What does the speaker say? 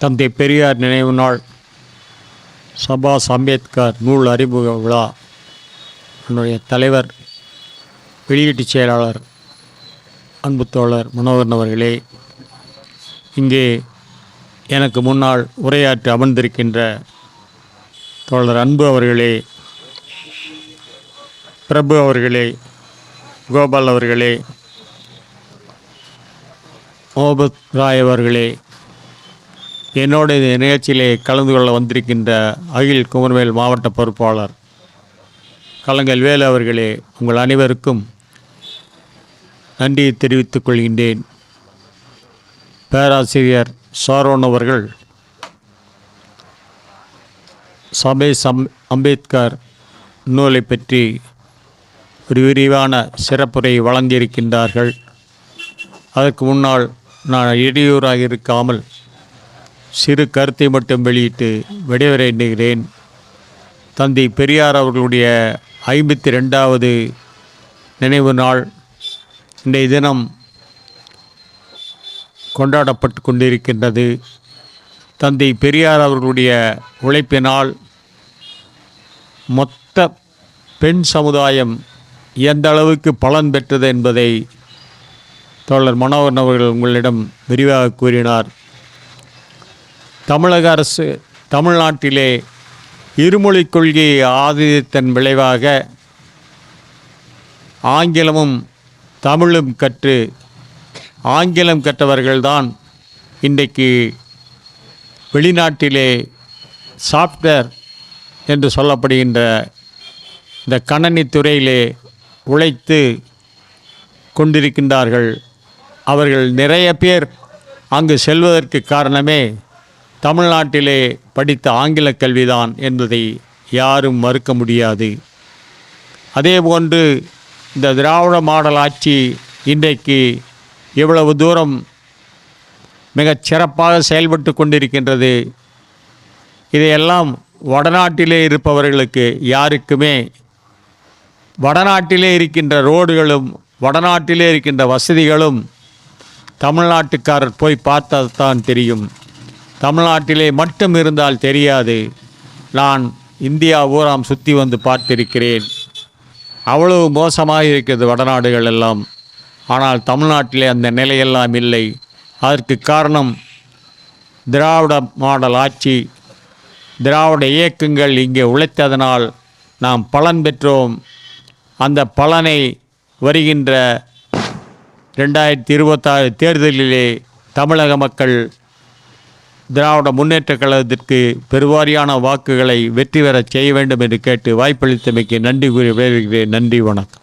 தந்தை பெரியார் நினைவு நாள். சபாஸ் அம்பேத்கர் நூல் அறிமுக விழா. என்னுடைய தலைவர் வெளியீட்டுச் செயலாளர் அன்பு தோழர் மனோகரன் அவர்களே இங்கே எனக்கு முன்னால் உரையாற்றி அமர்ந்திருக்கின்ற தோழர் அன்பு அவர்களே பிரபு அவர்களே கோபால் அவர்களே மோபத் ராய் அவர்களே என்னோட இந்த நிகழ்ச்சியிலே கலந்து கொள்ள வந்திருக்கின்ற அகில் குமர்வேல் மாவட்ட பொறுப்பாளர் கலங்கல் வேலு அவர்களே உங்கள் அனைவருக்கும் நன்றியை தெரிவித்துக் கொள்கின்றேன். பேராசிரியர் சாரோன் அவர்கள் சபேஷ் சம் அம்பேத்கர் நூலை பற்றி ஒரு விரிவான சிறப்புரை வழங்கியிருக்கின்றார்கள். அதற்கு முன்னால் நான் இடையூறாக இருக்காமல் சிறு கருத்தை மட்டும் வெளியிட்டு விடைபெற எண்ணுகிறேன். தந்தை பெரியார் அவர்களுடைய ஐம்பத்தி ரெண்டாவது நினைவு நாள் இன்றைய தினம் கொண்டாடப்பட்டு கொண்டிருக்கின்றது. தந்தை பெரியார் அவர்களுடைய உழைப்பினால் மொத்த பெண் சமுதாயம் எந்த அளவுக்கு பலன் பெற்றது என்பதை தோழர் மனோகரன் அவர்கள் உங்களிடம் விரிவாக கூறினார். தமிழக அரசு தமிழ்நாட்டிலே இருமொழிக் கொள்கையை ஆதரித்தன் விளைவாக ஆங்கிலமும் தமிழும் கற்று ஆங்கிலம் கற்றவர்கள்தான் இன்றைக்கு வெளிநாட்டிலே சாஃப்ட்வேர் என்று சொல்லப்படுகின்ற இந்த கணனி துறையிலே உழைத்து கொண்டிருக்கின்றார்கள். அவர்கள் நிறைய பேர் அங்கு செல்வதற்கு காரணமே தமிழ்நாட்டிலே படித்த ஆங்கில கல்விதான் என்பதை யாரும் மறுக்க முடியாது. அதேபோன்று இந்த திராவிட மாடல் ஆட்சி இன்றைக்கு இவ்வளவு தூரம் மிகச் சிறப்பாக செயல்பட்டு கொண்டிருக்கின்றது இதையெல்லாம் வடநாட்டிலே இருப்பவர்களுக்கு யாருக்குமே வடநாட்டிலே இருக்கின்ற ரோடுகளும் வடநாட்டிலே இருக்கின்ற வசதிகளும் தமிழ்நாட்டுக்காரர் போய் பார்த்தா தான் தெரியும். தமிழ்நாட்டிலே மட்டும் இருந்தால் தெரியாது. நான் இந்தியா ஊராம் சுற்றி வந்து பார்த்திருக்கிறேன். அவ்வளவு மோசமாக இருக்கிறது வடநாடுகள் எல்லாம். ஆனால் தமிழ்நாட்டிலே அந்த நிலையெல்லாம் இல்லை. அதற்கு காரணம் திராவிட மாடல் ஆட்சி. திராவிட இயக்கங்கள் இங்கே உழைத்ததனால் நாம் பலன் பெற்றோம். அந்த பலனை வருகின்ற ரெண்டாயிரத்தி இருபத்தாறு தேர்தலிலே தமிழக மக்கள் திராவிட முன்னேற்றக் கழகத்திற்கு பெருவாரியான வாக்குகளை வெற்றி பெறச் செய்ய வேண்டும் என்று கேட்டு வாய்ப்பளித்தமைக்கு நன்றி கூறி விளைவிக்கிறேன் நன்றி வணக்கம்.